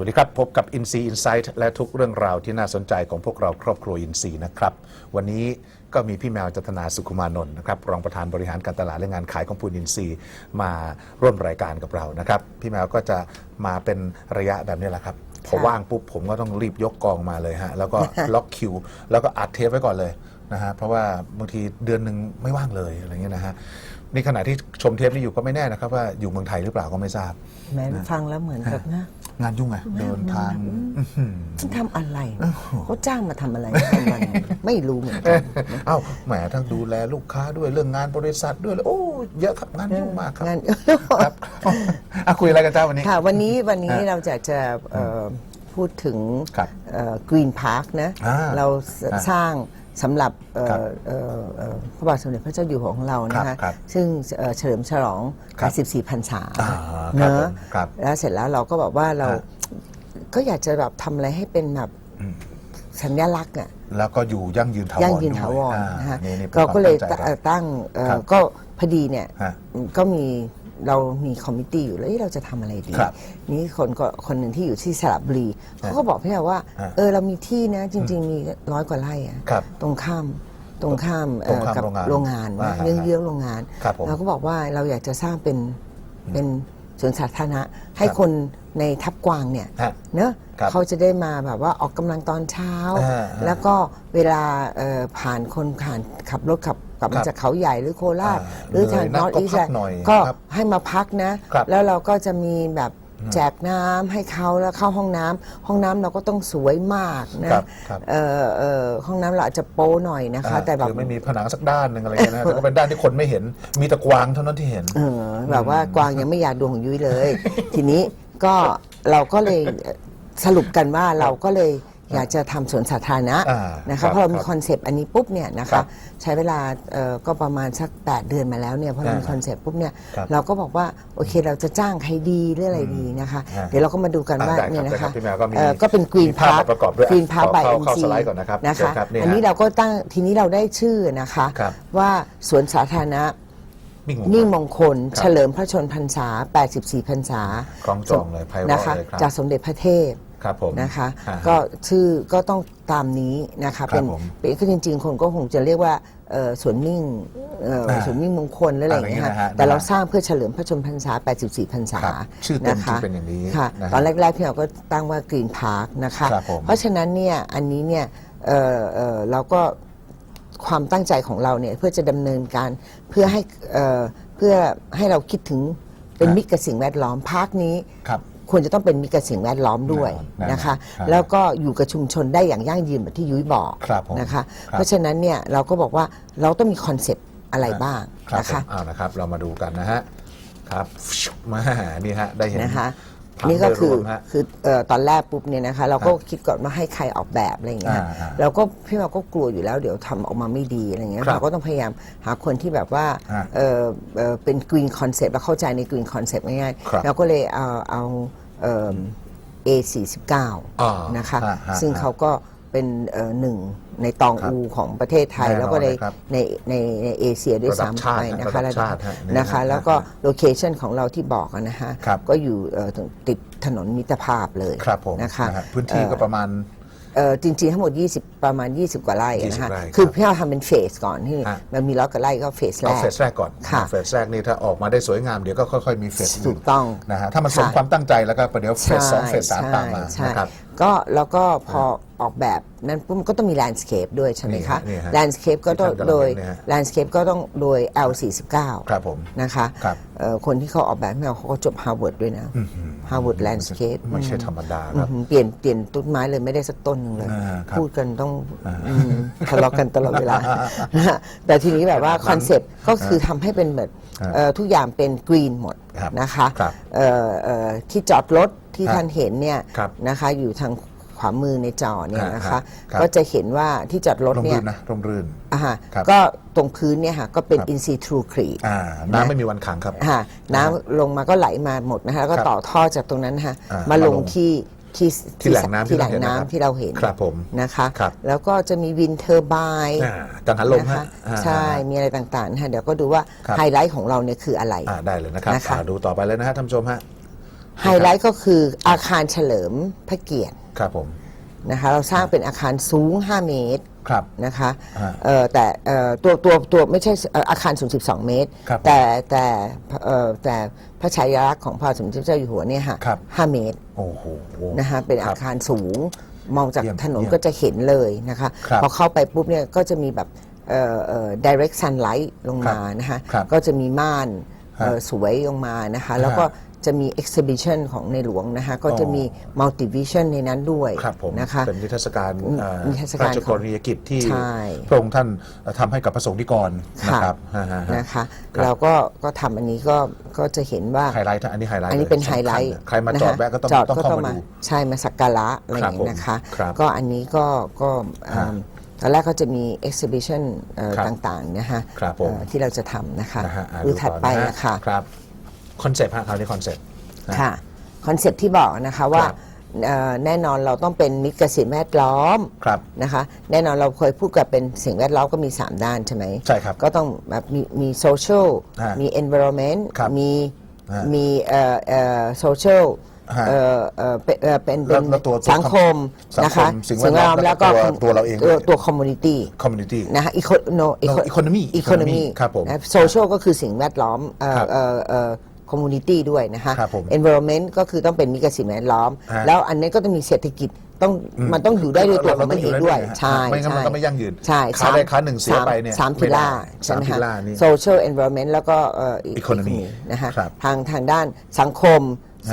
วัสดีครับ พบกับ i n s e e Insight และทุกเรื่องราวที่น่าสนใจของพวกเราครอบครัวอินซีนะครับ วันนี้ก็มีพี่แมวจัตนาสุขุมานนท์นะครับรองประธานบริหารการตลาดและงานขายของปูนอินซีมาร่วมรายการกับเรานะครับ พี่แมวก็จะมาเป็นระยะแบบนี้แหละครับพอว่างปุ๊บผมก็ต้องรีบยกกองมาเลยฮะแล้วก็ล็อกคิว แล้วก็อัดเทปไว้ก่อนเลยนะฮะเพราะว่าบางทีเดือนหนึ่งไม่ว่างเลยอะไรเงี้ยนะฮะนี่ขณะที่ชมเทปนี้อยู่ก็ไม่แน่นะครับว่าอยู่เมืองไทยหรือเปล่าก็ไม่ทราบแม้ฟังแล้วเหมือนกับนะ งานยุ่งไงเดินทางอื้อหือ ฉันทำอะไรนะเขาจ้างมาทำอะไรวันๆไม่รู้เหมือนกันเอ้าแหมทั้งดูแลลูกค้าด้วยเรื่องงานบริษัทด้วยแล้วโอ้เยอะครับงานยุ่งมากครับงาน ครับอะคุยอะไรกันเจ้าวันนี้ ค่ะ วันนี้วันนี้ฮะเราจะจะเอ่อพูดถึงครับกรีนพาร์คนะ อ่าเราสฮะสร้าง สำหรับเอ่อครับเอ่อเอ่อพระบาทสมเด็จพระเจ้าอยู่หัวของเรานะครัคะบครับซึ่งเอ่อเฉลิมฉลอง ครับ84พรรษาอ่าครับเนผอะมครับแล้วเสร็จแล้วเราก็บอกว่าเราฮะ ก็อยากจะแบบทำอะไรให้เป็นแบบสัญลักษณ์อะแล้วก็อยู่ยั่งยืนถาวรยั่งยืนด้ถาวรอ่นะฮะนี่นี่ป็นเราก็เลยความตั้งใจเอ่อตั้งเอ่อครับก็พอดีเนี่ยฮะก็มี เรามีคอมมิตี้อยู่แล้วเอ๊ะเราจะทำอะไรดี ครับนี่คนก็คนหนึ่งที่อยู่ที่สระบุรีเขาก็บอกพี่ว่าฮะเออเรามีที่นะ จริง ๆ มีร้อยกว่าไร่อะครับตรงข้ามตรงข้ามตรงข้ามเอ่อกับโรงงานโรงงานอ่านะฮะเยื้องเยื้องๆโรงงานครับผมเราก็บอกว่าเราอยากจะสร้างเป็นเป็นสวนสาธารณะ ให้ครับคนในทับกวางเนี่ยฮะ เนอะ ครับเขาจะได้มาแบบว่าออกกำลังตอนเช้า อ่าแล้วก็เวลาเอ่อผ่านคนผ่านขับรถขับกลับครัมาบจากเขาใหญ่หรือโคราช อ่าหรือทางเหนื่นอยอนัตกก็อีพักหน่อยก็ครับให้มาพักนะ ครับแล้วเราก็จะมีแบบแจกน้ำให้เขาแล้วเข้าห้องน้ำห้องน้ำเราก็ต้องสวยมากนะครับครับ เอ่อเอ่อห้องน้ำเราอาจจะโป๊หน่อยนะคะอ่าแต่แบบ คือไม่มีผนังสักด้านหนึ่งอะไรอย่างเงี้ยนะแต่ก็เป็นด้านที่คนไม่เห็น มีแต่กวางเท่านั้นที่เห็น เออแบบว่ากวางยังไม่อยากดูของยุ้ยเลย ทีนี้ก็เราก็เลย สรุปกันว่าเราก็เลยอยากจะทำสวนสาธารณะอ่านะครัคะบเพราะเรามีครับคอนเซปต์อันนี้ปุ๊บเนี่ยนะครัคะบใช้เวลาเอ่อก็ประมาณสัก 8 เดือนมาแล้วเนี่ยพอเรามีอ่าคอนเซปต์ปุ๊บเนี่ยครับเราก็บอกว่าโอเคเราจะจ้างใครดีหรืออะไรดีนะคะ อ่าเดี๋ยวเราก็มาดูกันว่าอ่าได้ครับเนี่ยนะได้ครัคะบพี่แมวก็มีเอ่อก็เป็นกรีนมีภาพพาร์คมาประกอบด้วยกรีนพาร์คขอ by เข้า MC เข้าสไลด์ก่อนนะครับนะเชิญคะครับเนี่ยอันนี้ฮะเราก็ตั้งทีนี้เราได้ชื่อนะคะครับ ว่าสวนสาธารณะ มิ่งมงคล นิ่งมงคล ครับเฉลิมพระชนพรรษา 84 พรรษาคล้องจองเลยไพเราะนะคะเลยครับ จากสมเด็จพระเทพ ครับผมนะคะ อ่าฮะก็ชื่อก็ต้องตามนี้นะคะครับเป็นผมเป็นก็จริง ๆ คนก็คงจะเรียกว่าเอ่อสวนมิ่งเอ่ออ่าสวนมิ่งมงคลหรืออะไรอย่างเงี้ยอะไรอย่างเงี้ยนะฮะค่ะแต่เราสร้างเพื่อเฉลิมพระชนมพรรษา 84 พรรษาครับชื่อเต็มนะคะจึงเป็นอย่างนี้ค่ะนะฮะตอนแรก ๆ พี่เราก็ตั้งว่ากรีนพาร์คนะคะ ครับผม เพราะฉะนั้นเนี่ยอันนี้เนี่ยเอ่อเอ่อเราก็ ความตั้งใจของเราเนี่ยเพื่อจะดำเนินการเพื่อให้เอ่อเพื่อให้เราคิดถึงเป็นครับมิตรกับสิ่งแวดล้อมพาร์คนี้ครับ ควรจะต้องเป็นมิตรกับสิ่งแวดล้อมด้วยแน่นอนนะคะ ครับแล้วก็อยู่กับชุมชนได้อย่างยั่งยืนแบบที่ยุ้ยบอกครับผมนะคะ ครับ เพราะฉะนั้นเนี่ยเราก็บอกว่าเราต้องมีคอนเซปต์อะไรบ้างครับนะคะผมเอานะครับ เรามาดูกันนะฮะครับมานี่ฮะได้เห็นนะคะภาพนี่ก็คือโดยรวมฮะ คือเอ่อตอนแรกปุ๊บเนี่ยนะคะ เราก็ครับคิดก่อนว่าให้ใครออกแบบอะไรอย่างเงี้ยอ่าอ่าเราก็พี่เราก็กลัวอยู่แล้วเดี๋ยวทำออกมาไม่ดีอะไรเงี้ยครับเราก็ต้องพยายามหาคนที่แบบว่าฮะเอ่อเอ่อเป็นกรีนคอนเซ็ปต์และเข้าใจในกรีนคอนเซ็ปต์ง่ายครับๆเราก็เลยเอาเอา เอ่อ A49 อ่านะคะฮะฮะซึ่งฮะเขาก็เป็นเอ่อหนึ่งในตองครับอูของประเทศไทยแน่นอนแล้วก็ในเลยครับในในในเอเชียด้วยระดับซ้ำชาติไปฮะนะคะระดับชาติฮะนี่นะคะฮะแล้วก็โลเคชันของเราที่บอกอะนะฮะครับก็อยู่เอ่อติดถนนมิตรภาพเลยครับผมนะคะฮพื้นที่ก็ประมาณ เอ่อจริงๆ ทั้งหมด 20 ประมาณ 20 กว่าไร่อะนะฮะ20ไร่คือครับพี่เราทำเป็นเฟสก่อนที่ฮะ มันมีร้อยกว่าไร่ก็เฟสแรเอาก เฟสแรกก่อนค่ะเฟสแรกนี่ถ้าออกมาได้สวยงามเดี๋ยวก็ค่อยๆมีเฟสถูกต้องนะฮะถ้ามันสมค่ะ ความตั้งใจแล้วก็ประเดี๋ยวเฟสสองเฟสสามตามมาใช่นะครับ ก็แล้วก็พอ ออกแบบนั้นปุ๊บมันก็ต้องมีแลนด์สเคปด้วยใช่ไหมคะนี่ฮะแลนด์สเคปก็ต้องที่ท่านกำลังโดยเห็นเนี่ยฮะ แลนด์สเคปก็ต้องโดย L49 ครับผม นะคะครับ เอ่อคนที่เขาออกแบบให้เราเขาก็จบฮาร์วาร์ดด้วยนะฮาร์วาร์ดแลนด์สเคปไม่ใช่ธรรมดาครับเปลี่ยนเปลี่ยนต้นไม้เลยไม่ได้สักต้นหนึงเลย อ่าครับพูดกันต้องอืมทะเลาะกันตลอดเวลานะฮะแต่ทีนี้แบบว่าคอนเซปต์ก็คือทำให้เป็นแบบเอ่อทุกอย่างเป็นกรีนหมดครับนะคะครับเอ่อเอ่อที่จอดรถที่ครับท่านเห็นเนี่ยครับนะคะอยู่ทาง ขวามือในจอเนี่ยนะครัคะบครับ ก็จะเห็นว่าที่จอดรถร่มเนี่รื่ยนนะร่มรื่น อ่าฮะครับก็ตรงพื้นเนี่ยค่ะก็เป็นครับ อินซีทรูครีอ่าน้ำไม่มีวันขังครับ ค่ะน้ำลงมาก็ไหลมาหมดนะคะแล้วก็ครับต่อท่อจากตรงนั้นนะคะอ่ามาลงมาลงที่ที่ที่แหล่งน้ำที่ที่แหล่งเราเห็นนะครับน้ำที่เราเห็นครับผมนะคะ ครับ แล้วก็จะมีวินเทอร์ไบน์ อ่ากังหันลมนะคะฮะอ่า ใช่มีอะไรต่างๆนะคะเดี๋ยวก็ดูว่าครับ ไฮไลท์ของเราเนี่ยคืออะไร อ่าได้เลยนะครับนะคะ อ่าดูต่อไปเลยนะฮะท่านผู้ชมฮะ ไฮไลท์ก็คืออาคารเฉลิมพระเกียรติ ครับผมนะคะเราสร้างเป็นอาคารสูง 5 เมตรครับ นะคะฮะเอ่อแต่เอ่อตัวตัวตัวไม่ใช่เอ่ออาคารสูง 12 เมตร ครับแต่แต่เอ่อแต่พระฉายาลักษณ์ของพระบาทสมเด็จพระเจ้าอยู่หัวเนี่ยค่ะครับ5เมตร โอ้โห นะคะเป็นคอารับคารสูงมองจากเยี่ยมถนนเยี่ยมก็จะเห็นเลยนะคะ ครับพอเข้าไปปุ๊บเนี่ยก็จะมีแบบเอ่อเอ่อ direct sunlight ลงมานะคะครับก็จะมีม่านเอ่อฮะสวยลงมานะคะ แล้วก็ จะมี exhibition ของในหลวงนะคะก็จะมี multi vision ในนั้นด้วยครับผมนะคะเป็นนิทรรศการอืมเอ่อนิทรรศการราชกรณียกิจที่ใช่พระองค์ท่านทำให้กับพระสงฆ์นิกรนะครับฮะฮะฮะนะคะครับเราก็ก็ทำอันนี้ก็ก็จะเห็นว่าไฮไลท์อันนี้ไฮไลท์อันนี้เป็นลยไฮไลท์สำคัญใครมาจอดแวะก็ต้องจอดต้องก็เข้าต้องมามาดูใช่มาสักการะอะไรอย่างครับผมนี้นะคะครับก็อันนี้ก็ก็เอิ่มฮะตอนแรกก็จะมี exhibition เอ่อครับต่างๆนะคะครับผมเอ่อที่เราจะทำนะคะนะฮะอะดูถัดก่อนไปฮนะคะ ครับคอนเซปต์ฮะคราวนี้คอนเซปต์ ค่ะคอนเซปต์ที่บอกนะคะว่าครับ เอ่อแน่นอนเราต้องเป็นมิตรกับสิ่งแวดล้อมครับ นะคะ แน่นอนเราเคยพูดกับเป็นสิ่งแวดล้อมก็มี 3 ด้านใช่ไหมใช่ครับก็ต้องแบบมีมีโซเชียลฮะมี environment ครับมีฮะมีเอ่อเอ่อโซเชียลฮะเอ่อเอ่อเป็นเอ่อเป็นเป็นแล้วแล้วตัวตัวสังคมสังคมนะคะสิ่งแวดล้อมแล้วก็แล้วก็ตัวตัวเราเองด้วย ตัวคอมมูนิตี้ คอมมูนิตี้ นะคะอีโคโน No, economy อีโคโนมีครับผมโซเชียลก็คือสิ่งแวดล้อมเอ่อครับเอ่อเอ่อ คอมมูนิตี้ด้วยนะคะครับผม environment ก็คือต้องเป็นมิตรกับสิ่งแวดล้อม ฮะแล้วอันนี้ก็ต้องมีเศรษฐกิจต้องมันต้องอยู่ได้ด้วยตัวของมันเองด้วย ใช่ไม่งั้นมันใช่ก็ไม่ยั่งยืนใช่ค้าใดค้าหนึ่งเสียสามไปเนี่ยสามไม่พิได้ล่าใช่ไหมสามพิคะล่านี่ social environment แล้วก็เอ่อ economy นะคะครับ ทางทางด้านสังคม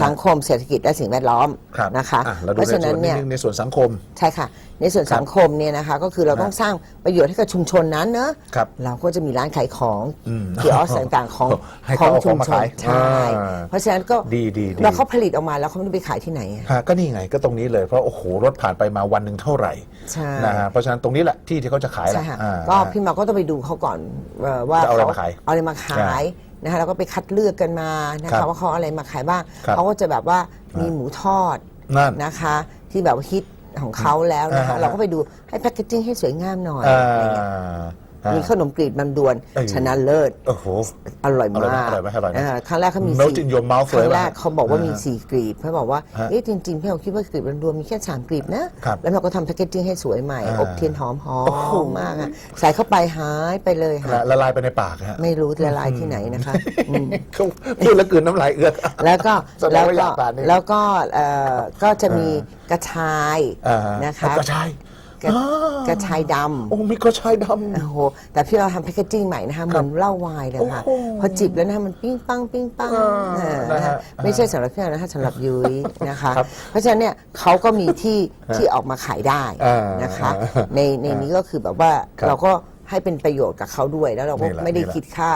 สังคมเศรษฐกิจและสิ่งแวดล้อมครับนะคะอ่เราเพดูราะในฉะส่นั้วนนเนี่ยนิดนึงในส่วนสังคม ใช่ค่ะ ในส่วนครับสังคมเนี่ยนะคะ ก็คือเราต้องสร้างประโยชน์ให้กับชุมชนนั้นเนอะครับเราก็จะมีร้านขายของอืมที่ออสต่างๆของให้ขเขาองเอาขชุองมมาชนขายใช่อ่าเพราะฉะนั้นก็ดีดีดีเราเขาผลิตออกมาแล้วเขาไม่รู้ไปขายที่ไหนอะ ฮะก็นี่ไงก็ตรงนี้เลยเพราะโอ้โหรถผ่านไปมาวันหนึ่งเท่าไหร่ใช่ นะฮะเพราะฉะนั้นตรงนี้แหละที่ที่เขาจะขายแหใช่ละค่ะอ่า ก็พี่มาก็ต้องไปดูเขาก่อนเอ่อว่าจะเอาอะไรมาขาย เอาอะไรมาขาย นะคะแล้วก็ไปคัดเลือกกันมานะครัคะบว่าเขาเอาอะไรมาขายบ้างครับเขาก็จะแบบว่ามีหมูทอดนั่นนะคะ ที่แบบว่าฮิตของเขาแล้วนะคะ อ่าฮะ เราก็ไปดูให้แพคเกจจิ้งให้สวยงามหน่อยอ่าอะไรเงี้ยอ่า มีขนมกรีบมันดวนเอ้ยชนะเลิศโอ้โหอร่อยอร่อยไหมมากอร่อยไหมอร่อยไหมาครั้งแรกเขามี Melt สี่ in your mouth ครั้งเลยแรกป่ะเขาบอกว่าอ่ามีมีสี่กรีบเขาบอกว่าฮะเอ๊ะจริงๆพี่เราคิดว่ากรีบมันดวนมีแค่สามกรีบนะครับแล้วเราก็ทำแพคเกจจิ้งให้สวยใหม่อ่าอบเทียนหอมหอโอ้โหมมากอะใส่เข้าไปหายไปเลยละค่ะละลายไปในปากฮะไม่รู้ละลายที่ไหนนะคะอืมเขาพูดแล้วกลืนน้ำลายเอื้อกแล้วก็แสดงแล้วว่าอก็ยากทานนี่แล้วก็เอ่อก็จะมีกระชายอ่านะคะกระชาย กระอ่ากระชายดำโอ้มีกระชายด โอ้โหแต่พี่เราทำแพคเกจจิ้งใหม่นะคะเหมือนเหล้าไวน์เลยค่ะ โอ้โหพอจิบแล้วนะคะมันปิ้งปังปิ้งปังอ่าเออนะนะฮะคะไม่ใช่สำหรับพี่เรานะคะสำหรับยุ้ยนะคะครับเพราะฉะนั้นเนี่ยเขาก็มีที่ที่ออกมาขายได้อ่านะคะอ่าในในนี้ก็คือแบบว่าครับเราก็ให้เป็นประโยชน์กับเขาด้วยแล้วเราก็นี่แหละไม่ได้นี่แหละ คิดค่า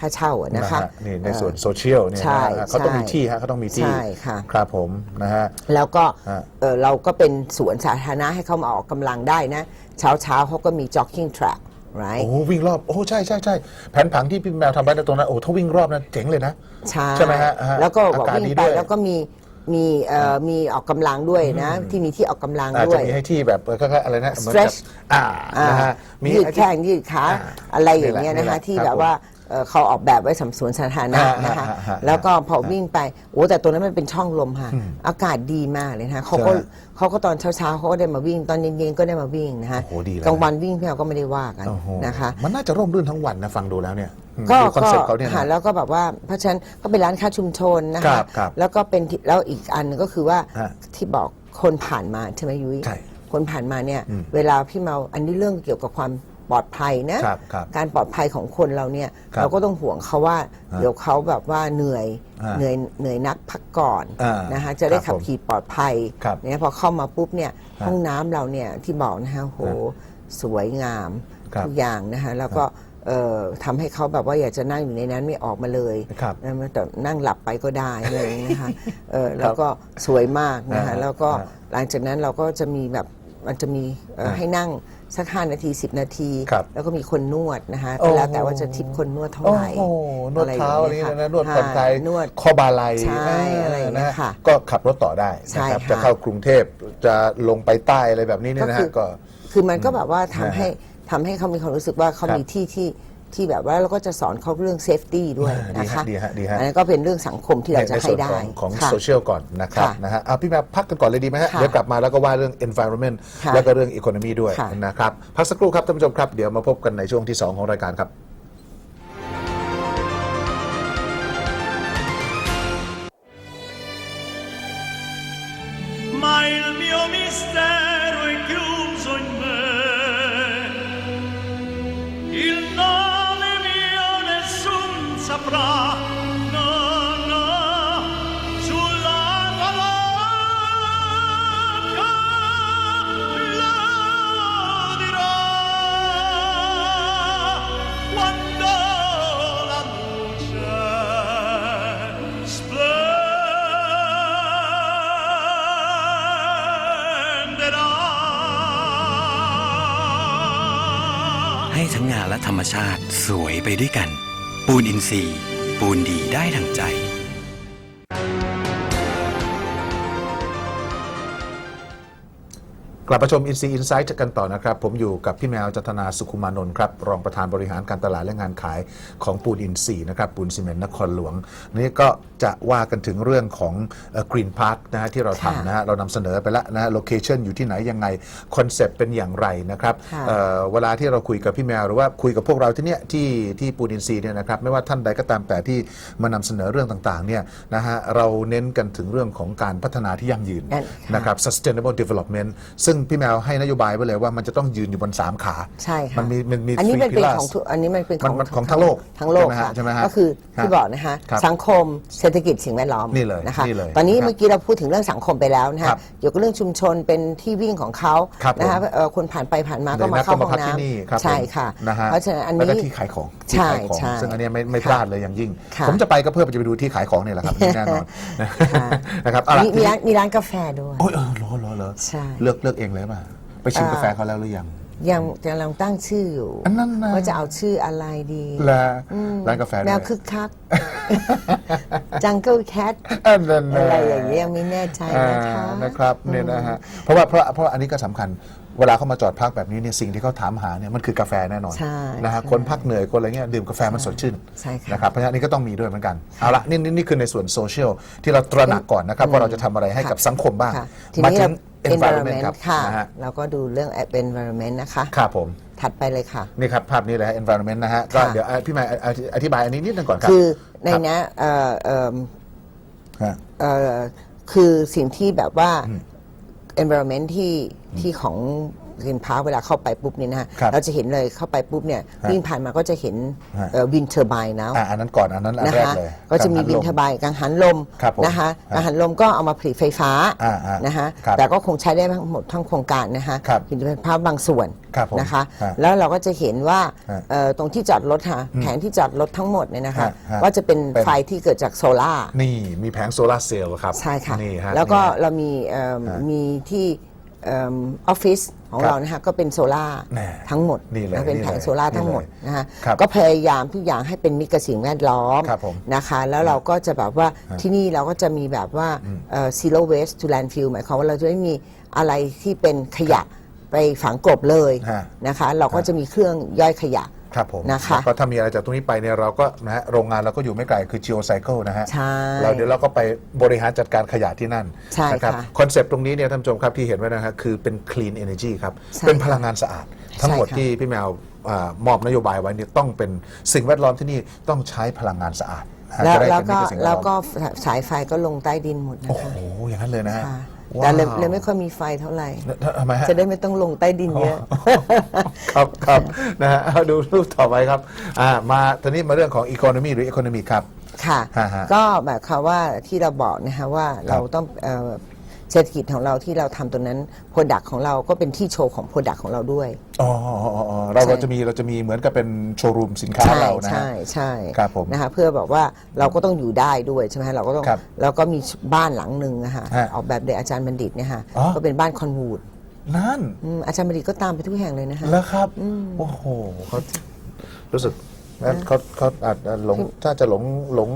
ค่าเช่าอะำนะคะฮนี่ในส่วนเอ่อโซเชียลเนี่ยใช่นะฮะเขาต้องมีใช่ที่ฮะเขาต้องมีที่ใช่ค่ะ ครับผมนะฮะ แล้วก็ฮะ เอ่อเราก็เป็นสวนสาธารณะให้เขามาออกกำลังได้นะ เช้าเช้าๆเขาก็มี jogging track right โอ้วิ่งรอบ โอ้ใช่ใช่ใช่แผนผังที่พี่แมวทำไว้ในตรงนั้นโอ้ถ้าวิ่งรอบนั้นเจ๋งเลยนะ ใช่ใช่ไหมฮะฮะแล้วก็บอกอากาศวิ่งดีไปด้วย แล้วก็มีมีเอ่อมีออกกำลังด้วยนะ ที่มีที่ออกกำลังอาจด้วจะย มีให้ที่แบบก็อะไรนะเหมือนกับ Stretch อ่าอ่านะฮะมียืดไอ้ที่ แข้งยืดขาอ่าอะไรอย่างเงี้ยนี่แหนะคะละที่ครับแบบว่า เอ่อเขาออกแบบไว้สำสวนสาธารณะอ่านะคะ อ่าอ่าแล้วก็พอวิ่งไปโอ้แต่ตัวนั้นมันเป็นช่องลมค่ะ อากาศดีมากเลยนะคะเขาก็ใช่เขาก็ตอนเช้าๆเขาก็ได้มาวิ่งตอนเย็นๆก็ได้มาวิ่งนะคะโอ้โหดีเลยกลางวันวิ่งพี่เราก็ไม่ได้ว่ากันโอ้โหนะคะ มันน่าจะร่มรื่นทั้งวันนะฟังดูแล้วเนี่ยอืมก็ดูคอนเซ็ปต์เขาเนี่ยหานะแล้วก็แบบว่าเพราะฉะนั้นก็เป็นร้านค้าชุมชนนะครัคะบครับแล้วก็เป็นที่แล้วอีกอันหนึงก็คือว่าฮะที่บอกคนผ่านมาใช่ไหมยุ้ยใช่คนผ่านมาเนี่ยอืมเวลาพี่เมาอันนี้เรื่องเกี่ยวกับความ ปลอดภัยนะ ครับครับ การปลอดภัยของคนเราเนี่ย ครับเราก็ต้องห่วงเขาว่าฮะเดี๋ยวเขาแบบว่าเหนื่อยอ่าเหนื่อยเหนื่อยนักพักก่อนอ่านนะคะจะได้ครับขับผมขี่ปลอดภัยครับเนี่ยพอเข้ามาปุ๊บเนี่ยฮะห้องน้ำเราเนี่ยที่บอกนะคะโหสวยงามครับทุกอย่างนะคะแล้วก็เอ่อทำให้เขาแบบว่าอยากจะนั่งอยู่ในนั้นไม่ออกมาเลยครับนะแต่นั่งหลับไปก็ได้อะไรอย่างเลยนะคะเออแล้วก็สวยมากนะคะอ่าแล้วก็ อ่า หลังจากนั้นเราก็จะมีแบบมันจะมีเอ่ออ่าให้นั่ง สักห้านาที 10 นาที ครับแล้วก็มีคนนวดนะคะโอ้ก็โห แล้วแต่ว่าจะทิปคนนวดเท่าโอ้ไหร่โหนวดเท้าอะไรย่นี่งงี้นะนวดผ่อนคลายนวดข้อบาไหลใช่อะไรอย่างเงี้ยนค่ะก็ขับรถต่อได้ใช่นะครับค่ะจะเข้ากรุงเทพจะลงไปใต้อะไรแบบนี้เนี่ยนะก็คืฮะอ ก็ คือมันก็แบบว่าทำนะฮะให้ทำให้เขามีความรู้สึกว่าเขาครับ มีที่ที่ ที่แบบว่าเราก็จะสอนเขาเรื่อง safety ด้วยอ่าดีฮะนะคะดีฮะดีฮะอันนั้นก็เป็นเรื่องสังคมที่เราจะในให้ส่วนได้ของของค่ะโซเชียลก่อนนะครับค่ะนะฮะเอาพี่แม่พักกันก่อนเลยดีไหมฮะค่ะเดี๋ยวกลับมาแล้วก็ว่าเรื่อง environment ค่ะแล้วก็เรื่อง economy ด้วยค่ะนะครับพักสักครู่ครับท่านผู้ชมครับเดี๋ยวมาพบกันในช่วงที่ 2 ของรายการครับ ma il mio mistero è chiuso in รมชาติสวยไปด้วยกัน ปูนอินทรีย์ ปูนดีได้ดังใจ กลับมาชม Inc Insight กันต่อนะครับ ผมอยู่กับพี่แมวจัตนาสุขุมานนท์ครับ รองประธานบริหารการตลาดและงานขายของปูนอินซีนะครับ ปูนซีเมนต์นครหลวง นี่ก็จะว่ากันถึงเรื่องของกรีนพาร์คนะฮะที่เราค่ะทำนะฮะเรานำเสนอไปแล้วนะฮะโลเคชันอยู่ที่ไหน ยังไง คอนเซปต์เป็นอย่างไรนะครับค่ะเอ่อเวลาที่เราคุยกับพี่แมวหรือว่าคุยกับพวกเราที่เนี้ยที่ที่ปูนอินซีเนี่ยนะครับไม่ว่าท่านใดก็ตามแต่ที่มานำเสนอเรื่องต่างๆเนี่ยนะฮะเราเน้นกันถึงเรื่องของการพัฒนาที่ยั่งยืนนั่นค่ะนะครับ sustainable development ซึ่งพี่แมวให้นโยบายไว้เลยว่ามันจะต้องยืนอยู่บน 3 ขา ใช่ค่ะมันมีมันมีอันนี้ three มันเป็น pillars ของทุกอันนี้มันเป็นมันมันของทั้งโลกทั้งโลกใช่ไหมฮะค่ะใช่ไหมฮะก็คือที่ฮะบอกนะคะครับสังคมเศรษฐกิจสิ่งแวดล้อมนี่เลยนะคะนี่เลยตอนนี้ครับเมื่อกี้เราพูดถึงเรื่องสังคมไปแล้วนะครัคะบเกี่ยวกับเรื่องชุมชนเป็นที่วิ่งของเขาครับนะคะผมเอ่อคนผ่านไปผ่านมาก็เดี๋ยวมานัดเข้าก็ห้มาองพักที่นี่ครับน้ำใช่ผมค่ะนะฮะเพราะฉะนั้นอันแล้วก็นี้ที่ขายของใช่ที่ขายของใช่ซึ่งอันเนี้ยไม่ไม่ค่ะพลาดเลยอย่างยิ่งค่ะผมจะไปก็เพื่อจะไปดูที่ขายของเนี่ยแหละครับแน่นอนค่ะนะครับเอาล่ะมีทีมีนี้ร้านมีร้านกาแฟด้วยโอ้ยเออรอรอรอใช่ เลือกเลือกเองเลยป่ะ ไปชิมเอ่อกาแฟเขาแล้วหรือยัง ยังกำลังตั้งชื่ออยู่อันนั้นนะว่าจะเอาชื่ออะไรดีแล้วร้านกาแฟด้แนววยคึกคักจังเกิลแคทอันนั้นนอะไรอย่างเงี้ยยังไม่แน่ใจนะคะอ่านะครับเนี่ยนะฮะเพราะว่าเพราะเพราะอันนี้ก็สำคัญ เวลาเขามาจอดพักแบบนี้เนี่ยสิ่งที่เขาถามหาเนี่ยมันคือกาแฟแน่นอนใช่นะฮะใช่คนพักเหนื่อยคนอะไรเงี้ยดื่มกาแฟมันสดชื่นใช่ค่ะ นะครับเพราะฉะนั้นอันนี้ก็ต้องมีด้วยเหมือนกันเอาละนี่นี่นี่คือในส่วนโซเชียลที่เราตระหนักก่อนนะครับว่าเราจะทำอะไรให้กับสังคมบ้างค่ะทีมานี้ถึเรา ง environment ครับค่ะ นะฮะเราก็ดูเรื่อง environment นะคะ ครับผม ถัดไปเลยค่ะ นี่ครับ ภาพนี้เลยฮะ environment นะฮะ ก็ค่ะ เดี๋ยวอะพี่หมายอธิอธิบายอันนี้นิดนึงก่อนครับ คือในครับเนี้ยเอ่อเอิ่ม ฮะ เอ่อคือสิ่งที่แบบว่า environment ที่ที่ของ รียนพาเวลาเข้าไปปุ๊บเนี่ยนะฮะครับเราจะเห็นเลยเข้าไปปุ๊บเนี่ยฮะวิ่งผ่านมาก็จะเห็นฮะ วินเทอร์ไบน์แล้วอะอันนั้นก่อนอันนั้นอันนะแรกคะเลยก็จะมีกังหัวินลเทอร์ไบน์กังหันลมครับผมนะคะฮะกังหันลมก็เอามาผลิตไฟฟ้าอ่าอ่านะคะครับแต่ก็คงใช้ได้ทั้งหมดทั้งโครงการนะคะครับเห็นเป็นภาพบางส่วนครับผมนะคะฮะแล้วเราก็จะเห็นว่าฮะเอ่อตรงที่จอดรถค่ะแผงที่จอดรถทั้งหมดเนี่ยนะคะฮะฮะว่าจะเป็นเป็น ไฟที่เกิดจากโซล่าร์ นี่มีแผงโซลาร์เซลล์ครับใช่ค่ะ นี่ฮะแล้วก็นี่ฮะ เรามีเอิ่มฮะมีที่ เอิ่มออฟฟิศของครับเรานะคะก็เป็นโซล่าร์แน่ทั้งหมดนี่เลยะเป็นแผงนี่เลยโซล่าร์ทั้งหมดนี่เลยนะคะครับก็พยายามทุกอย่างให้เป็นมิตรกับสิ่งแวดล้อมครับผมนะคะ แล้วเราก็จะแบบว่าที่นี่เราก็จะมีแบบว่าเอ่อ zero waste to landfill หมายความว่าเราจะไม่มีอะไรที่เป็นขยะไปฝังกลบเลยฮะนะคะ เราก็จะมีเครื่องย่อยขยะ ครับผมนะคะก็ถ้ามีอะไรจากตรงนี้ไปเนี่ยเราก็นะฮะโรงงานเราก็อยู่ไม่ไกลคือ geocycle นะฮะใช่เราเดี๋ยวเราก็ไปบริหารจัดการขยะที่นั่นใช่นะครับค่ะคอนเซปต์ตรงนี้เนี่ยท่านผู้ชมครับที่เห็นไว้นะฮะคือเป็น clean energy ครับใช่เป็นพลังงานสะอาด ทั้งหมดใช่ค่ะที่พี่แมวอ่ามอบนโยบายไว้เนี่ยต้องเป็นสิ่งแวดล้อมที่นี่ต้องใช้พลังงานสะอาดนะฮะแล้วจะได้แล้วเป็นมิก็ตรกับสิ่งแวดแล้วล้อมก็สายไฟก็ลงใต้ดินหมดนะโอ้โหคะอย่างนั้นเลยนะฮะ ค่ะว้าวแต่เลยเลยไม่ค่อยมีไฟเท่าไหร่ ทำไมฮะ จะได้ไม่ต้องลงใต้ดินเยอะ ครับครับนะฮะเอาดูรูปต่อไปครับอ่ามาทีนี้มาเรื่องของ economy หรือ economy ครับ ค่ะ ฮะฮะก็หมายความว่าที่เราบอกนะคะว่าเราต้องเอ่อ เศรษฐกิจของเราที่เราทำตรงนั้นโปรดักของเราก็เป็นที่โชว์ของโปรดักของเราด้วยอ๋ออ๋ออ๋ออ๋อเราใช่เราจะมีเราจะมีเหมือนกับเป็นโชว์รูมสินค้าใช่เรานะฮะใช่ใช่ครับผมนะคะเพื่อแบบว่าเราก็ต้องอยู่ได้ด้วยใช่ไหมเราก็ต้องครับเราก็มีบ้านหลังหนึ่งอะค่ะฮะออกแบบโดยอาจารย์บัณฑิตเนี่ยค่ะอ๋อก็เป็นบ้านคอนวูดนั่นอืมอาจารย์บัณฑิตก็ตามไปทุกแห่งเลยนะคะแล้วครับโอ้โหเขารู้สึก แหมแล้วเขาเขาอาจจะหลงถ้าจะหลงหลง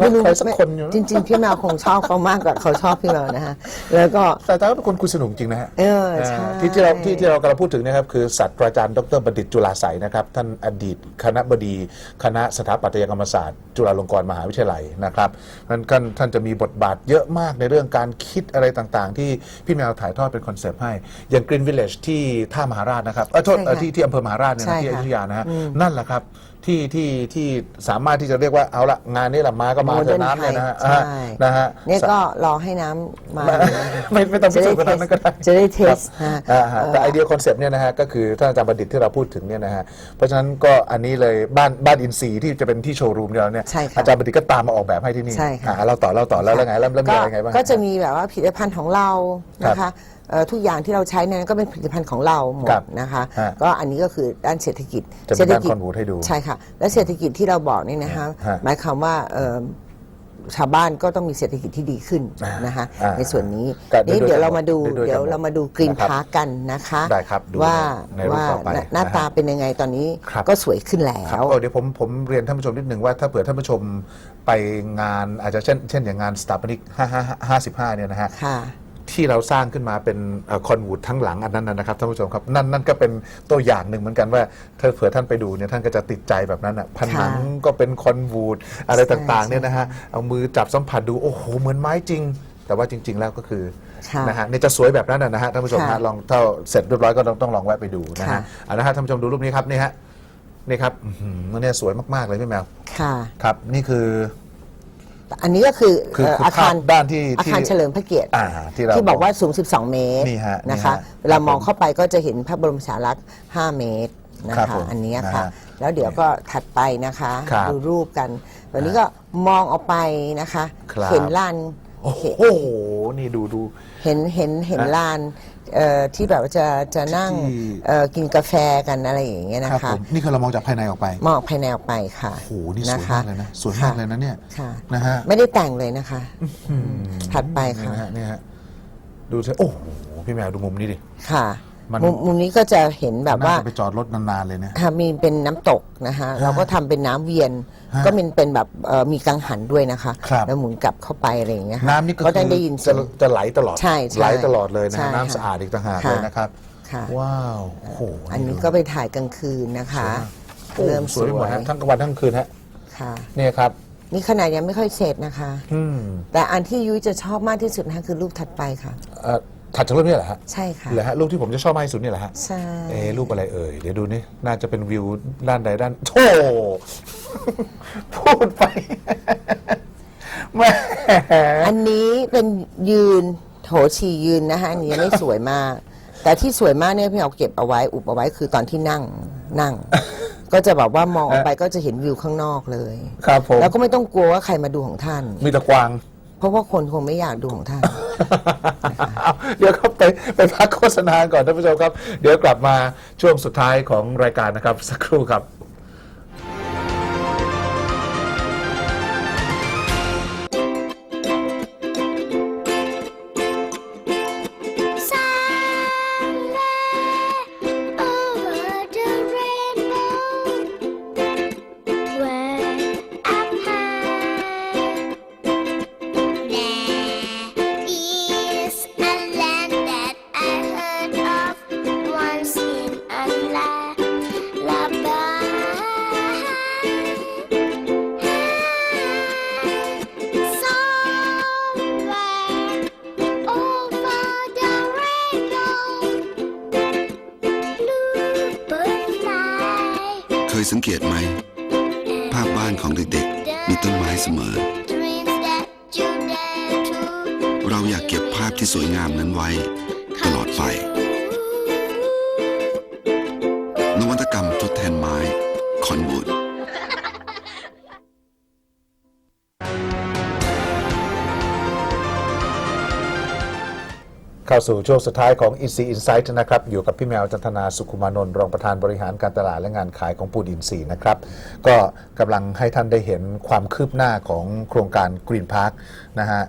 รัไม่กรู้ใครสักคนอยู่นะจริง ๆ พี่แมวคงชอบเขามากกว่าเขาชอบพี่แมวนะฮะแล้วก็แต่แต่ว่าเป็นคนคุยสนุกจริงนะฮะเออใช่ที่ที่เราที่ที่เรากำลังพูดถึงนะครับคือศาสตราจารย์ดรบัณฑิตจุฬาใสยนะครับ ท่านอดีตคณะบดีคณะสถาปัตยกรรมศาสตร์ จุฬาลงกรณ์มหาวิทยาลัยนะครับท่านท่านท่านจะมีบทบาทเยอะมากในเรื่องการคิดอะไรต่างๆ ที่พี่แมวถ่ายทอดเป็นคอนเซปต์ให้ อย่างกรีนวิลเลจที่ท่ามหาราชนะครับเออโทษใช่ค่ะเอ่อที่ที่อำเภอมหาราชเนี่ยใช่นะที่อค่ะยุธยานะฮะนั่นแหละครับ ที่ที่ที่สามารถที่จะเรียกว่าเอาละงานนี้ละมาก็มาเถอะน้ำเนี่ยนะฮะใช่อ่านะฮะเนี่ยก็รอให้น้ำมา ไม่ไม่ต้องพิสูจน์ขนาดนั้นก็ได้ จะได้เทสครับฮะอ่าฮะแต่ไอเดียคอนเซปต์เนี่ยนะฮะก็คือท่านอาจารย์บัณฑิตที่เราพูดถึงเนี่ยนะฮะเพราะฉะนั้นก็อันนี้เลยบ้านบ้านอินซีย์ที่จะเป็นที่โชว์รูมเราเนี่ยใช่ค่ะอาจารย์บัณฑิตก็ตามมาออกแบบให้ที่นี่ใช่ค่ะ อ่าเราต่อเราต่อแล้วแล้วไงแล้วแล้วมีก็อะไรไงบ้าง ก็จะมีแบบว่าผลิตภัณฑ์ของเรานะครัคะบเอ่อ ทุกอย่างที่เราใช้ในนั้นก็เป็นผลิตภัณฑ์ของเราหมครัดบนะคะฮะก็อันนี้ก็คือด้านเศรษฐกิจจะเป็นเศรษฐกิจด้านคอนวูดให้ดูใช่ค่ะ และเศรษฐกิจที่เราบอกนี่นะคะฮะหมายความว่าเอ่อชาวบ้านก็ต้องมีเศรษฐกิจที่ดีขึ้นอ่านนะคะอ่าในส่วนนี้ก็นี่ด้วยเดี๋ยวเรามาดูด้วยเดี๋ยวกันหมดเรามาดูกรีนนะครับพาร์กกันนะคะได้ครับดูว่าในรูปว่าต่อไปหน้าหน้านะฮะตาเป็นยังไงตอนนี้ครับก็สวยขึ้นแล้ครับวเออเดี๋ยวผมผมเรียนท่านผู้ชมนิดหนึ่งว่าถ้าเผื่อท่านผู้ชมไปงานอาจจะเช่นเช่นอย่างงานสถาปนิก5 55เนี่ยนะฮะค่ะ ที่เราสร้างขึ้นมาเป็นคอนวูดทั้งหลังอันนั้นนะนะครับท่านผู้ชมครับนั่นนั่นก็เป็นตัวอย่างหนึ่งเหมือนกันว่าถ้าเผื่อท่านไปดูเนี่ยท่านก็จะติดใจแบบนั้นอะผนังก็เป็นคอนวูดอะไรใช่ต่างๆใช่เนี่ยนะฮะเอามือจับสัมผัสดูโอ้โหเหมือนไม้จริง แต่ว่าจริง ๆ แล้วก็คือค่ะนะฮะเนี่ยจะสวยแบบนั้นนะนะฮะท่านผู้ชมค่ะฮะลองถ้าเสร็จเรียบร้อยก็ต้องต้องลองแวะไปดูนะค่ะฮะเอาละฮะท่านผู้ชมดูรูปนี้ครับนี่ฮะนี่ครับอื้อหือเนี่ยสวยมากๆเลยพี่แมวค่ะครับนี่คือ อันนี้ก็คือคือเอ่อคืออาคารภาพด้านที่อาคารที่เฉลิมพระเกียรติอ่าที่เราที่บอกว่าสูง 12 เมตรนี่ฮะนะคะนี่ฮะเวลามองเข้าไปก็จะเห็นพระบรมฉายาลักษณ์ 5 เมตรนะครับผมคะอันนี้ค่ะ นะฮะแล้วเดี๋ยวก็ถัดไปนะคะ ครับดูรูปกัน วันนี้ก็มองออกไปนะคะ ครับ เห็นลาน โอ้โห นี่ดูดู เห็นเห็นเห็นฮะลานเอ่อที่แบบว่าจะจะนั่งที่ เอ่อกินกาแฟกันอะไรอย่างเงี้ยคนะรับคะผมนี่คือเรามองจากภายในออกไป มองภายในออกไปค่ะโอ้โห นี่สวยมากเลยนะ สวยมากเลยนะเนี่ย ค่ะนะฮะ ไม่ได้แต่งเลยนะคะถัดไปนี่ค่ะนะฮะนี่ฮะ ดูสิโอ้โห พี่แมวดูมุมนี้ดิ ค่ะมัน มุมมุมนี้ก็จะเห็นแบบว่า น่จะไปจอดรถนานๆเลยนะ ค่ะมีเป็นน้ำตกนะคะเราก็ทำเป็นน้ำเวียนฮะ ก็เป็นเป็นแบบเอ่อมีกังหันด้วยนะคะครับแล้วหมุนกลับเข้าไปอะไรอย่างเงี้ยค่ะน้ำนี่ก็ก็คืได้อได้ยินจะเสียงจะไหลตลอดใช่ใช่ไหลตลอดเลยนะใช่ฮะค่ะน้ำสะอาดอีกต่างหากค่ะเลยนะครับค่ะว้าวโอ้โหอันนี้ดูก็ไปถ่ายกลางคืนนะคะโอ้เริ่มสสววยยไปหมดฮะทั้งกลางวันทั้งคืนฮะค่ะเนี่ยครับนี่ขนาดยังไม่ค่อยเสร็จนะคะอืมแต่อันที่ยุ้ยจะชอบมากที่สุดนะคะคือรูปถัดไปค่ะเอ่อถัดจากรูปนี้เหรอฮะใช่ค่ะเหรอฮะรูปที่ผมจะชอบมากที่สุดนี่แหละฮะใช่เอะรูปอะไรเอ่ยเดี๋ยวดูนี่น่าจะเป็นวิวด้านใดด้านโธ่ พูดไปแหม่อันนี้เป็นยืนโถฉี่ยืนนะคะอันนี้ยังไม่สวยมาก แต่ที่สวยมากเนี่ยพี่เอาเก็บเอาไว้อุบเอาไว้คือตอนที่นั่งนั่ง ก็จะแบบว่ามองออกไปก็จะเห็นวิวข้างนอกเลย ครับผมแล้วก็ไม่ต้องกลัวว่าใครมาดูของท่าน มีแตะกวาง เพราะว่าคนคงไม่อยากดูของท่าน เอาเดี๋ยวครับไปไปพักโฆษณาก่อนท่านผู้ชมครับ เดี๋ยวกลับมาช่วงสุดท้ายของรายการนะครับ สักครู่ครับ ๆมีต้นไม้เสมอ Dreams that you dare to เราอยากเก็บภาพที่สวยงามนั้นไว้ ตลอดไป นวัตกรรมทด เข้าสู่ช่วงสุดท้ายของ e e Insight นะครับ อยู่กับพี่แมวจันทนาสุขุมานนท์รองประธานบริหารการตลาดและงานขายของปูดอินซีนะครับ ก็กำลังให้ท่านได้เห็นความคืบหน้าของโครงการ Green Park นะฮะ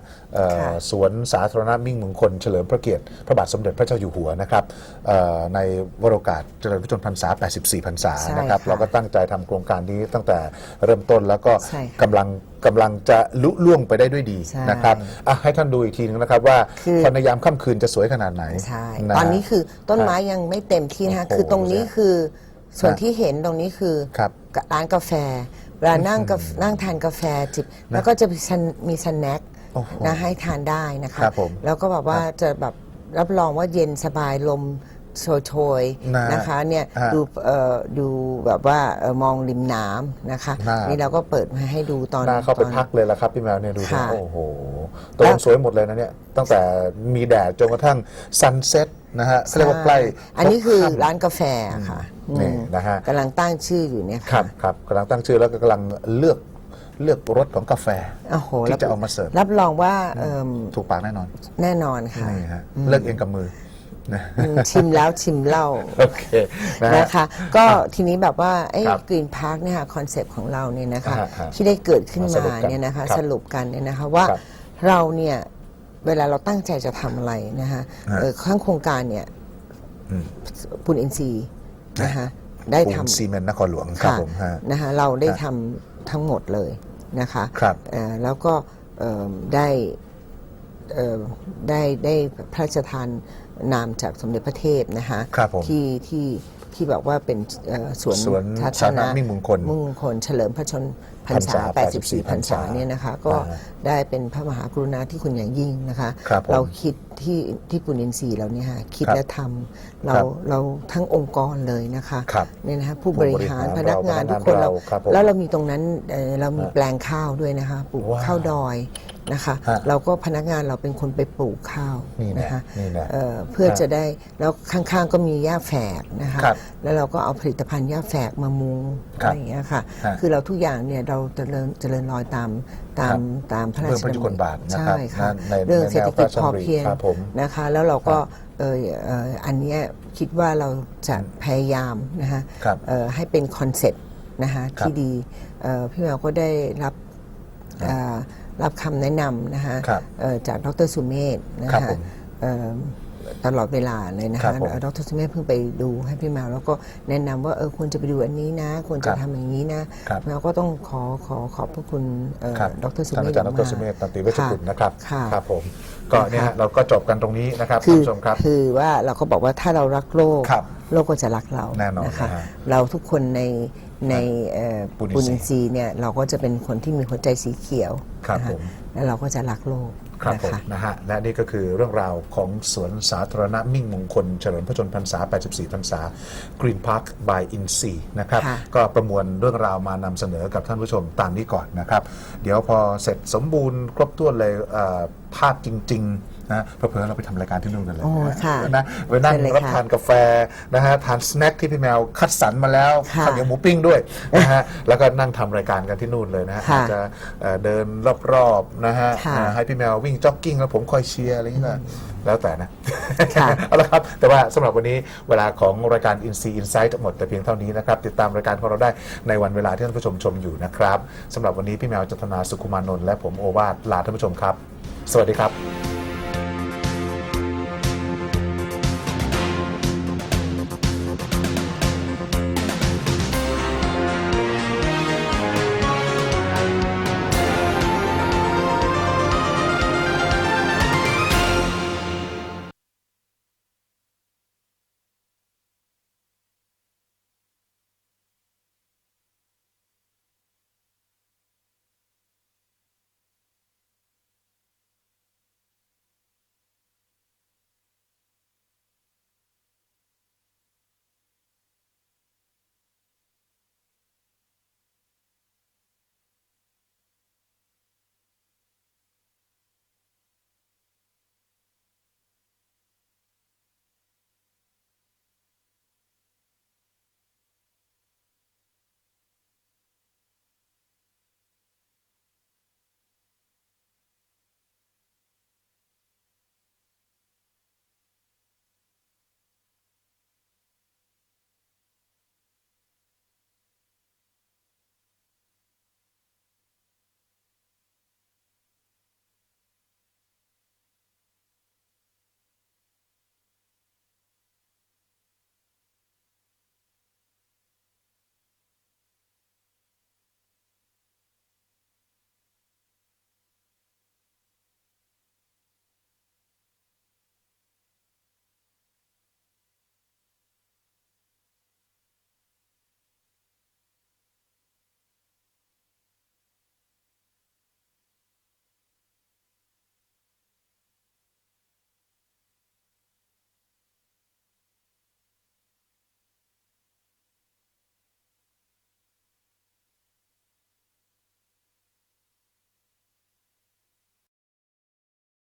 สวนสาธารณะมิ่งมงคลเฉลิมพระเกียรติพระบาทสมเด็จพระเจ้าอยู่หัวนะครับเอ่อในวโรกาสเจริญพระชนมพรรษา 84 พรรษาใช่นะครับค่ะเราก็ตั้งใจทำโครงการนี้ตั้งแต่เริ่มต้นแล้วก็ใช่ค่ะกำลังกำลังจะลุล่วงไปได้ด้วยดีใช่นะครับอะให้ท่านดูอีกทีนึงนะครับว่าคือพอในยามค่ำคืนจะสวยขนาดไหนใช่ะตอนนี้คือต้นไม้ยังไม่เต็มที่นะคะโอ้โหคือตรงนี้คือส่วนฮะที่เห็นตรงนี้คือครับร้านกาแฟเวลานั่งกาแฟนั่งทานกาแฟจิบแล้วก็จะมีซันมีสแน็ค โอ้โหนะให้ทานได้นะคะ ครับผมแล้วก็แบบว่าจะแบบรับรองว่าเย็นสบายลมโชยโชยๆนะนะคะเนี่ยฮะดูเอ่อดูแบบว่าเอ่อมองริมน้ำนะคะ น่านี่ นี่เราก็เปิดมาให้ดูตอนน่าเข้าไปตอน พักเลยละครับพี่แมวเนี่ยดูสิค่ะ โอ้โหตรงสวยหมดเลยนะเนี่ย ตั้งแต่มีแดดจนกระทั่งซันเซ็ตนะฮะเขาเรียกว่าใกล้อันนี้คือพบค่ำร้านกาแฟค่ะนี่อืมนะฮะ กำลังตั้งชื่ออยู่เนี่ยครัค่ะ บครับกำลังตั้งชื่อแล้วก็กำลังเลือก เลือกรสของกาแฟโอ้โหที่จะเอามาเสิร์ฟรับรองว่าเอิ่มถูกปากแน่นอนแน่นอนค่ะนี่ฮะเลือกเองกับมือนะอืมชิมแล้วชิมเล่า โอเคนะฮะ นะคะก็ทีนี้แบบว่าไอ้ครับกรีนพาร์คเนี่ยค่ะคอนเซปต์ของเราเนี่ยนะคะฮะฮะที่ได้เกิดขึ้นมาสรุมาปกันเนี่ยนะคะครับสรุปกันเนี่ยนะคะว่าครับเราเนี่ยเวลาเราตั้งใจจะทำอะไรนะคะฮะเอ่อข้างโครงการเนี่ยอืมปุนอินทรีย์นะคะได้ปูนทำ ซีเมนต์นครหลวงครับค่ะผมฮะ นะคะเราได้ฮะทำ ทั้งหมดเลยนะคะครับเอ่อแล้วก็เอิ่มได้เอ่อได้ได้พระราชทานนามจากสมเด็จพระเทพนะคะครับผมที่ที่ที่แบบว่าเป็นเอ่อสวนสวนสาสาธารณะมิ่งมงคลมิ่งมงคลเฉลิมพระชน พรรษาพรรษา 84 พรรษาเนี่ยนะคะก็อ่าได้เป็นพระมหากรุณาธิคุณอย่างยิ่งนะคะครับผมเราคิดที่ที่ปุณอินทรีย์เราเนี่ยค่ะคิดครับและทำเราครับเราทั้งองค์กรเลยนะคะครับเนี่ยนะคะผู้ผู้บบริริหาหารรพนักงานเราทุกคนพนักงานเราเราครับผมแล้วเรามีตรงนั้นเอ่อเรามีแปลงข้าวด้วยนะคะปลูกว้าวข้าวดอย นะคะฮะเราก็พนักงานเราเป็นคนไปปลูกข้าวนี่แหละนะคะนี่แหละเอ่อเพื่อฮะจะได้แล้วข้างๆก็มีหญ้าแฝกนะคะครับแล้วเราก็เอาผลิตภัณฑ์หญ้าแฝกมามุงครับอะไรอย่างเงี้ยค่ะฮะคือเราทุกอย่างเนี่ยเราเจริญเจริญรอยตามตามตามพระราเรื่องชพระยุคลบาทนะครับใช่ค่ะในเรื่องในแนวเศรษฐกิจพระราชพอดำริเพียงครับผม นะคะ แล้วเราก็ครับเออเอ่ออันเนี้ยคิดว่าเราจะพยายามนะคะ ครับ เอ่อให้เป็นคอนเซ็ปต์นะคะครับที่ดีเอ่อพี่แมวก็ได้รับเอ่อ รับคำแนะนำนะคะครับเอ่อจากดรสุเมธนะครัคะบผมเอ่อตลอดเวลาเลยนะครัคะบผมเอ่อดรสุเมธเพิ่งไปดูให้พี่แมวแล้วก็แนะนำว่าเออควรจะไปดูอันนี้นะ ควรครัจะบทำอย่างนี้นะครับแมวก็ต้องขอขอขอบพระคุณเอ่อครับดรสุท่านเมธอาจารย์ดมารสุเมธตันติเวชกุลนะครับค่ะครับผมก็เนี่ยฮะเราก็จบกันตรงนี้นะครับคืท่านอผู้ชมครับ คือว่าเราก็บอกว่าถ้าเรารักโลกครับโลกก็จะรักเราแน่นอนนะคะนะฮะเราทุกคนใน ในเอ่อปุณปุณอิอินนททรีย์รีย์เนี่ยเราก็จะเป็นคนที่มีหัวใจสีเขียวครับนะะผมแล้วเราก็จะรักโลกครับนะผมคะนะฮะและนี่ก็คือเรื่องราวของสวนสาธารณะมิ่งมงคล เฉลิมพระชนมพรรษา 84 พรรษา Green Park by In s e a นะครับค่ะก็ประมวลเรื่องราวมานำเสนอกับท่านผู้ชมตามนี้ก่อนนะครับ เดี๋ยวพอเสร็จสมบูรณ์ครบถ้วนเลยเอ่อภาพจริง ๆ นะเพื่อๆเราไปทำรายการที่นู่นกันเลยโอ้ค่ะนะไปนั่งเชิญเลยรับค่ะทานกาแฟนะฮะทานสแน็คที่พี่แมวคัดสรรมาแล้วค่ะข้าวเหนียวหมูปิ้งด้วยนะฮะแล้วก็นั่งทำรายการกันที่นู่นเลยนะฮะค่ะอาจจะเอ่อเดินรอบๆนะฮะค่ะอ่าให้พี่แมววิ่งจ็อกกิ้งแล้วผมคอยเชียร์อะไรอย่างเงี้ยก็แล้วแต่นะ ค่ะ เอาละครับ แต่ว่าสำหรับวันนี้เวลาของรายการ In See Insight หมดแต่เพียงเท่านี้นะครับ ติดตามรายการของเราได้ในวันเวลาที่ท่านผู้ชมชมอยู่นะครับสำหรับวันนี้พี่แมวจัตนาสุขุมานนท์และผมโอวาทลาท่านผู้ชมครับ สวัสดีครับ